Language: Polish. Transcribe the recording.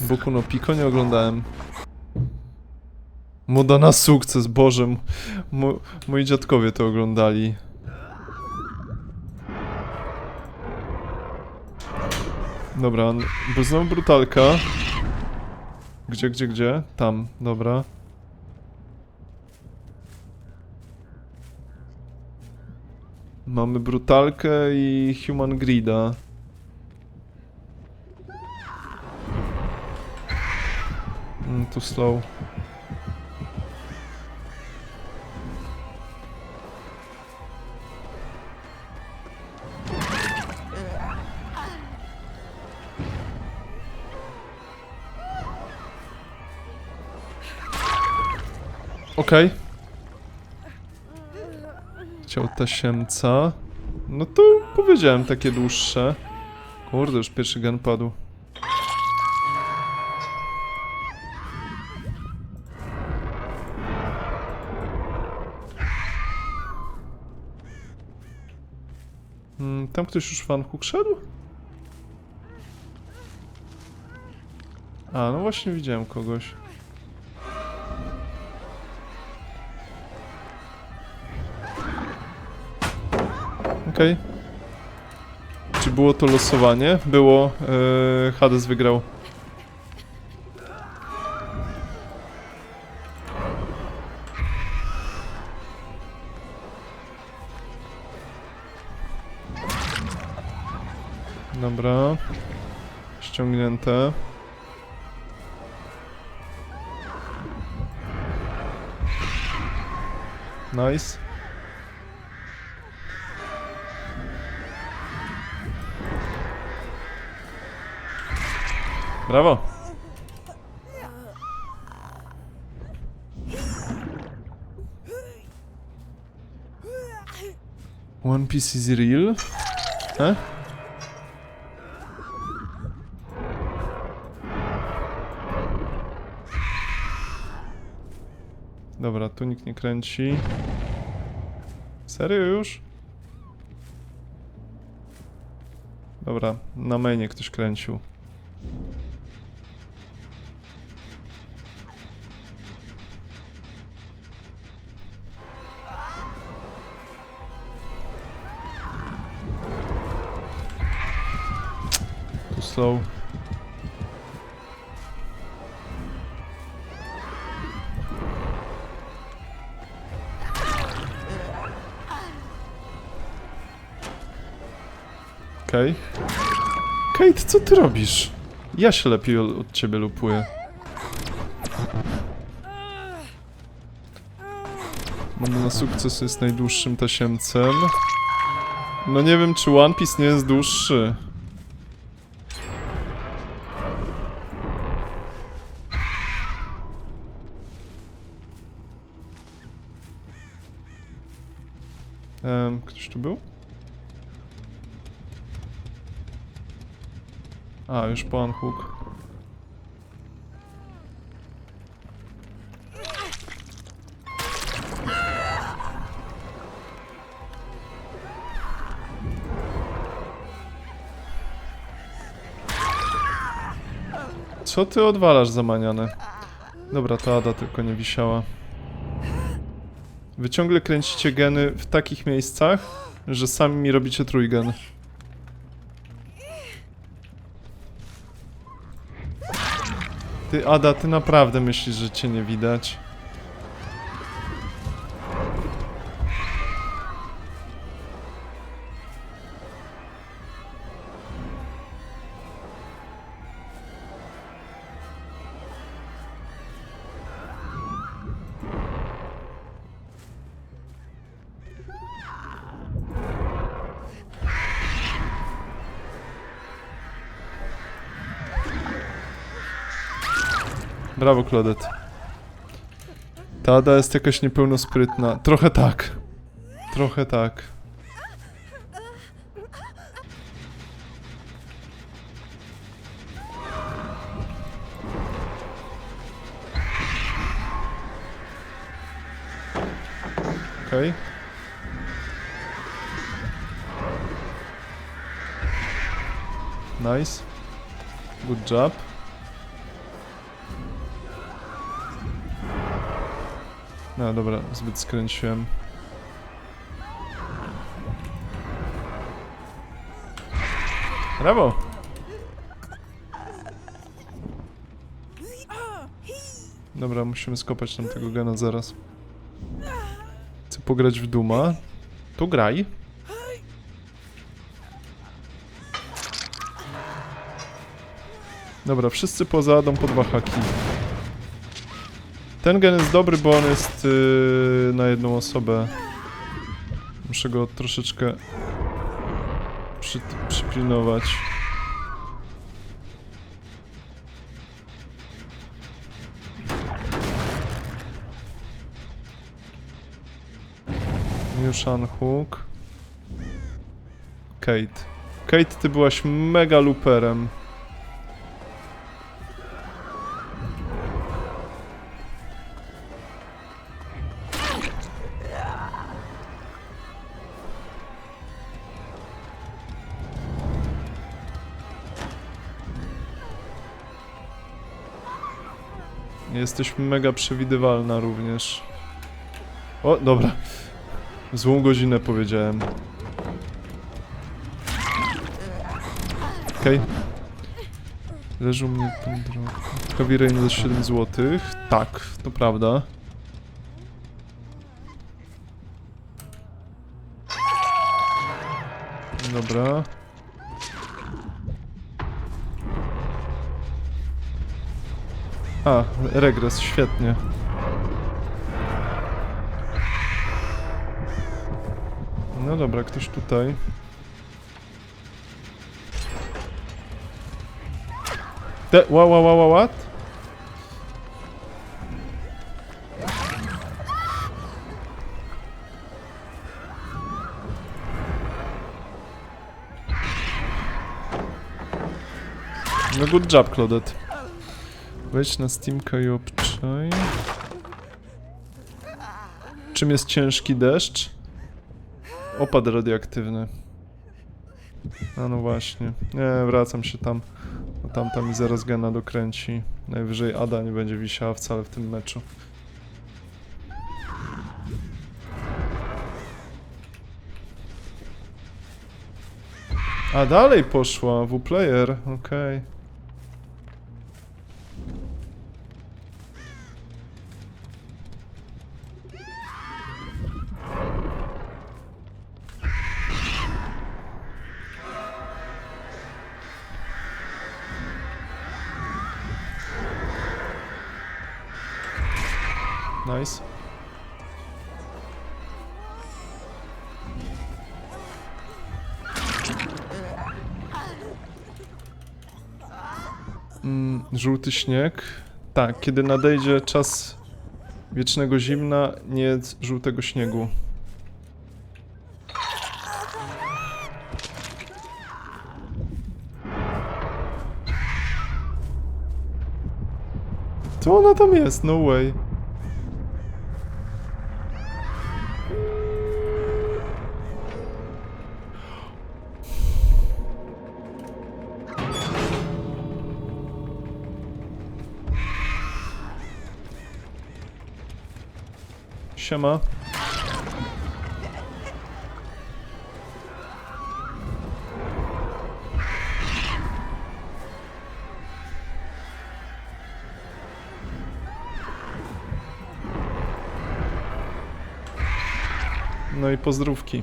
Boku no Pico nie oglądałem. Moda na sukces, Boże. Mo moi dziadkowie to oglądali. Dobra, n- bo znowu brutalka. Gdzie, gdzie, gdzie? Tam, dobra. Mamy brutalkę i human greeda. Mm, tu slow. Okej. Chciał tasiemca. No to powiedziałem takie dłuższe. Kurde, już pierwszy gen padł. Mm, tam ktoś już Van Hook szedł? A, no właśnie widziałem kogoś. Okej. Czy było to losowanie? Było. Yy, Hades wygrał. Dobra. Ściągnięte. Nice. Brawo. One Piece is real? E? Dobra, tu nikt nie kręci. Serio już? Dobra, na mainie ktoś kręcił. Tu slow. Okej. Kate, co ty robisz? Ja się lepiej od ciebie lupuję. Mamy na sukces jest najdłuższym tasiemcem. No nie wiem, czy One Piece nie jest dłuższy. Em, ktoś tu był? A, już po unhook. Co ty odwalasz zamaniane? Dobra, to Ada tylko nie wisiała. Wy ciągle kręcicie geny w takich miejscach, że sami mi robicie trójgen. Ty, Ada, ty naprawdę myślisz, że cię nie widać? Brawo, Claudette. Ta Ada jest jakaś niepełnosprytna. Trochę tak. Trochę tak. Okej. Nice. Good job. No dobra, zbyt skręciłem. Brawo! Dobra, musimy skopać tam tego gena zaraz. Chcę pograć w Duma. To graj. Dobra, wszyscy poza Adą po dwa haki. Ten gen jest dobry, bo on jest yy, na jedną osobę. Muszę go troszeczkę przy, przypilnować. Yushan Hook. Kate. Kate, ty byłaś mega luperem. Jesteś mega przewidywalna również. O, dobra. Złą godzinę powiedziałem. Okej. Leży u mnie ten drog. Heavy Rain za 7 zł. Tak, to prawda. Dobra. A, regres, świetnie. No dobra, ktoś tutaj. Te, wa, wa, wa, wa, what? No good job, Claudette. Wejdź na Steamka i obczaj. Czym jest ciężki deszcz? Opad radioaktywny. A no właśnie. Nie, wracam się tam. Bo tamta mi zaraz gena dokręci. Najwyżej Ada nie będzie wisiała wcale w tym meczu. A dalej poszła, W-player, okej. Nice. Mm, żółty śnieg. Tak, kiedy nadejdzie czas wiecznego zimna, nie żółtego śniegu. Co ona tam jest? No way. Siema. No i pozdrówki.